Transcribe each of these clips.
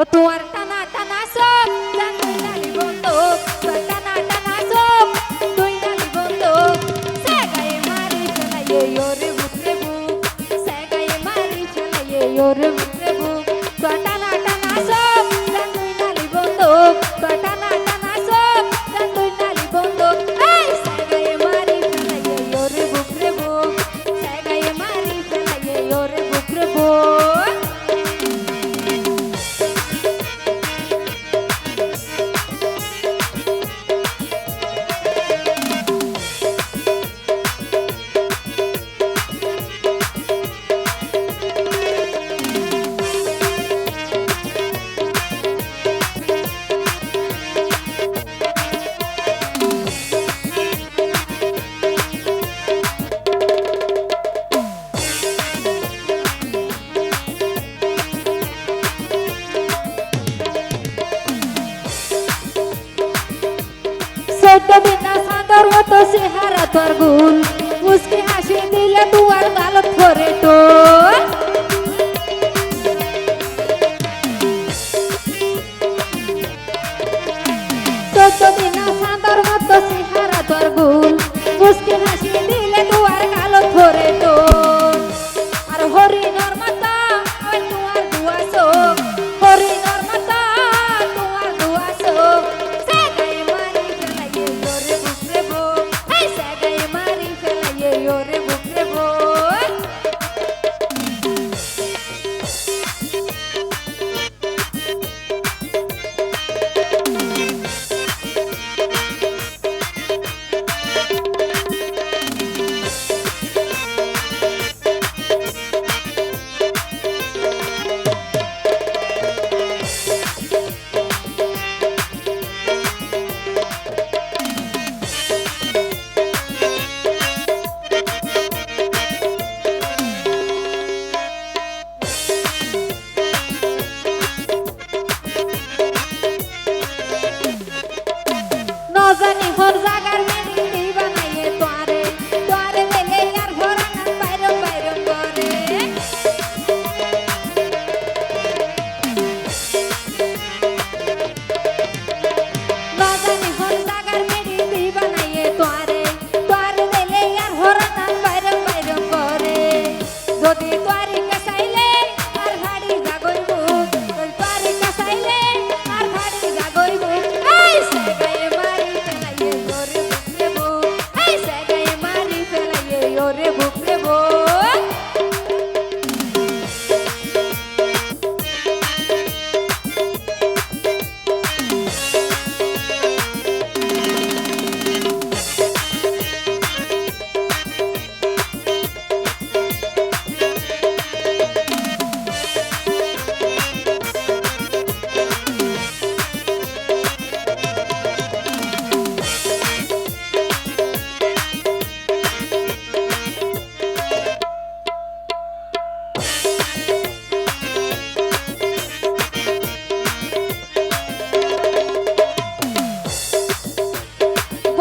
ও তোমার টানা টানা সব জানি জানি টানা টানা সব তুই জানি মারি ফেলাই তো চেহারা তোর গুণ। মুসকি হাসি দিলে দুয়ার গালত করে তোর। তো দিনা हमारी कसम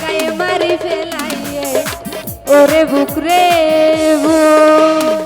গায়ে মারি ফেলাইয়ে ওরে বুক রে বুক